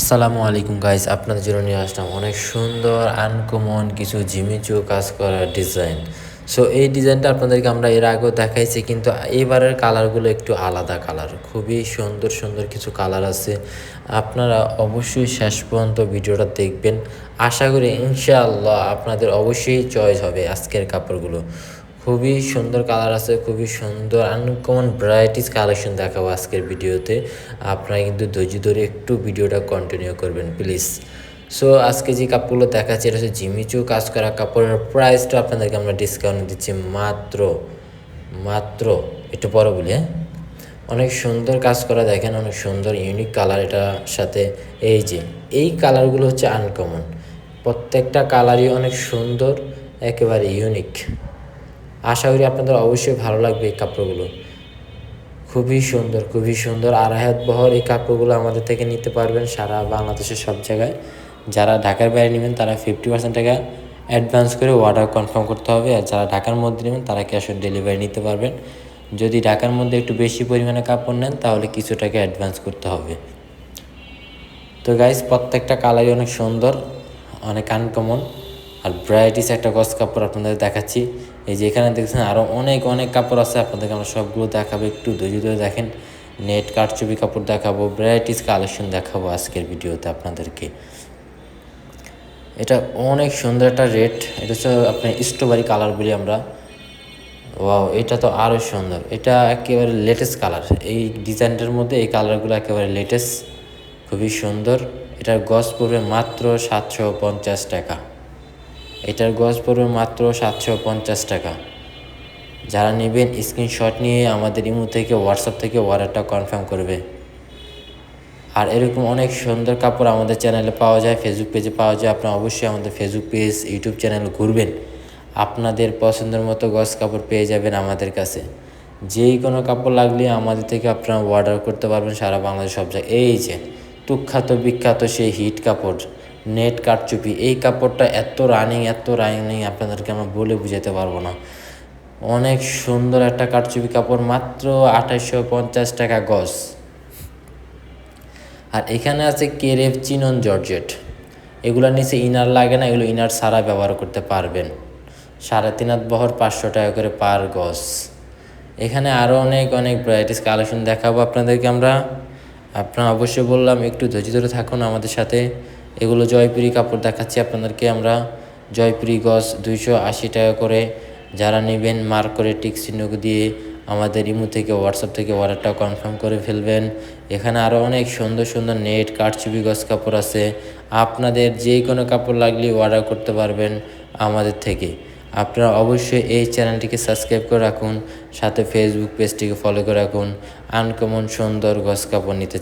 আসসালামু আলাইকুম গাইস আপনাদের জন্য নিয়ে আসলাম অনেক সুন্দর আনকমন কিছু জিমিচু কাজ করা ডিজাইন সো এই ডিজাইনটা আপনাদেরকে আমরা এর আগেও দেখাইছি, কিন্তু এবারের কালারগুলো একটু আলাদা কালার খুবই সুন্দর সুন্দর কিছু কালার আছে। আপনারা অবশ্যই শেষ পর্যন্ত ভিডিওটা দেখবেন। আশা করি ইনশাআল্লাহ আপনাদের অবশ্যই চয়েস হবে আজকের কাপড়গুলো। খুবই সুন্দর কালার আছে, খুবই সুন্দর আনকমন ভ্যারাইটিস কালেকশন দেখাবো আজকের ভিডিওতে। আপনারা কিন্তু ধৈর্য ধরে একটু ভিডিওটা কন্টিনিউ করবেন প্লিজ সো আজকে যে কাপড়গুলো দেখাচ্ছি, এটা হচ্ছে জিমিচু কাজ করা কাপড়ের প্রাইসটা আপনাদেরকে আমরা ডিসকাউন্ট দিচ্ছি মাত্র মাত্র, একটু পরে বলি হ্যাঁ? অনেক সুন্দর কাজ করা, দেখেন অনেক সুন্দর ইউনিক কালার এটার সাথে। এই যে, এই কালারগুলো হচ্ছে আনকমন প্রত্যেকটা কালারই অনেক সুন্দর, একেবারে ইউনিক আশা করি আপনাদের অবশ্যই ভালো লাগবে এই কাপড়গুলো। খুবই সুন্দর খুবই সুন্দর। হাত বহর এই কাপড়গুলো আমাদের থেকে নিতে পারবেন সারা বাংলাদেশের সব জায়গায়। যারা ঢাকার বাইরে নেবেন, তারা ফিফটি পার্সেন্ট টাকা অ্যাডভান্স করে অর্ডার কনফার্ম করতে হবে। আর যারা ঢাকার মধ্যে নেবেন, তারা ক্যাশ অন ডেলিভারি নিতে পারবেন। যদি ঢাকার মধ্যে একটু বেশি পরিমাণে কাপড় নেন, তাহলে কিছু টাকা অ্যাডভান্স করতে হবে। তো গাইস প্রত্যেকটা কালারই অনেক সুন্দর, অনেক আনকমন আর ভ্যারাইটিস একটা গস কাপড় আপনাদের দেখাচ্ছি। এই যে এখানে দেখছেন আরও অনেক অনেক কাপড় আছে, আপনাদেরকে আমরা সবগুলো দেখাবো, একটু ধৈর্য ধরে দেখেন। নেট কারচুপি কাপড় দেখাবো ভ্যারাইটিস কালেকশন দেখাবো আজকের ভিডিওতে আপনাদেরকে। এটা অনেক সুন্দর একটা রেড এটা হচ্ছে আপনার স্ট্রবেরি কালার বলি আমরা। ওয়াও এটা তো আরও সুন্দর, এটা একেবারে লেটেস্ট কালার এই ডিজাইনটার মধ্যে এই কালারগুলো একেবারে লেটেস্ট খুবই সুন্দর। এটার গজ পড়বে মাত্র সাতশো পঞ্চাশ টাকা। এটার গজ পড়বে মাত্র সাতশো পঞ্চাশ টাকা। যারা নেবেন স্ক্রিনশট নিয়ে আমাদের ইমো থেকে হোয়াটসঅ্যাপ থেকে অর্ডারটা কনফার্ম করবে। আর এরকম অনেক সুন্দর কাপড় আমাদের চ্যানেলে পাওয়া যায় ফেসবুক পেজে পাওয়া যায়, আপনারা অবশ্যই আমাদের ফেসবুক পেজ ইউটিউব চ্যানেল ঘুরবেন। আপনাদের পছন্দের মতো গজ কাপড় পেয়ে যাবেন আমাদের কাছে। যেই কোনো কাপড় লাগলে আমাদের থেকে আপনারা অর্ডার করতে পারবেন সারা বাংলাদেশ সব জায়গায়। এই যে তুখ্যাত বিখ্যাত সেই হিট কাপড়। নেট কাটচুপি। এই কাপড়টা এত রানিং এত রানিং আপনাদেরকে আমরা বলে বুঝাতে পারব না। অনেক সুন্দর একটা কাটচুপি কাপড়, মাত্র আঠাশশো পঞ্চাশ টাকা গজ। আর এখানে আছে কেরেফ চিনন জর্জেট। এগুলোর নিচে ইনার লাগে না, এগুলো ইনার সারা ব্যবহার করতে পারবেন। সাড়ে তিন হাত বহর পাঁচশো টাকা করে পার গজ। এখানে আরও অনেক অনেক ভ্যারাইটিস কালেকশন দেখাবো আপনাদেরকে আমরা। আপনারা অবশ্যই বললাম, একটু ধৈর্য ধরে থাকুন আমাদের সাথে। এগুলো জয়পুরি কাপড় দেখাচ্ছি আপনাদেরকে আমরা। জয়পুরি গজ দুইশো আশি টাকা করে। যারা নেবেন, মার্ক করে টিক চিহ্ন দিয়ে আমাদের ইমো থেকে, হোয়াটসঅ্যাপ থেকে অর্ডারটা কনফার্ম করে ফেলবেন। এখানে আরও অনেক সুন্দর সুন্দর নেট, কাঠচুপি গজ কাপড় আছে। আপনাদের যে কোনো কাপড় লাগলে অর্ডার করতে পারবেন আমাদের থেকে। আপনারা অবশ্যই এই চ্যানেলটিকে সাবস্ক্রাইব করে রাখুন, সাথে ফেসবুক পেজটিকে ফলো করে রাখুন। আনকমন সুন্দর গজ কাপড় নিতে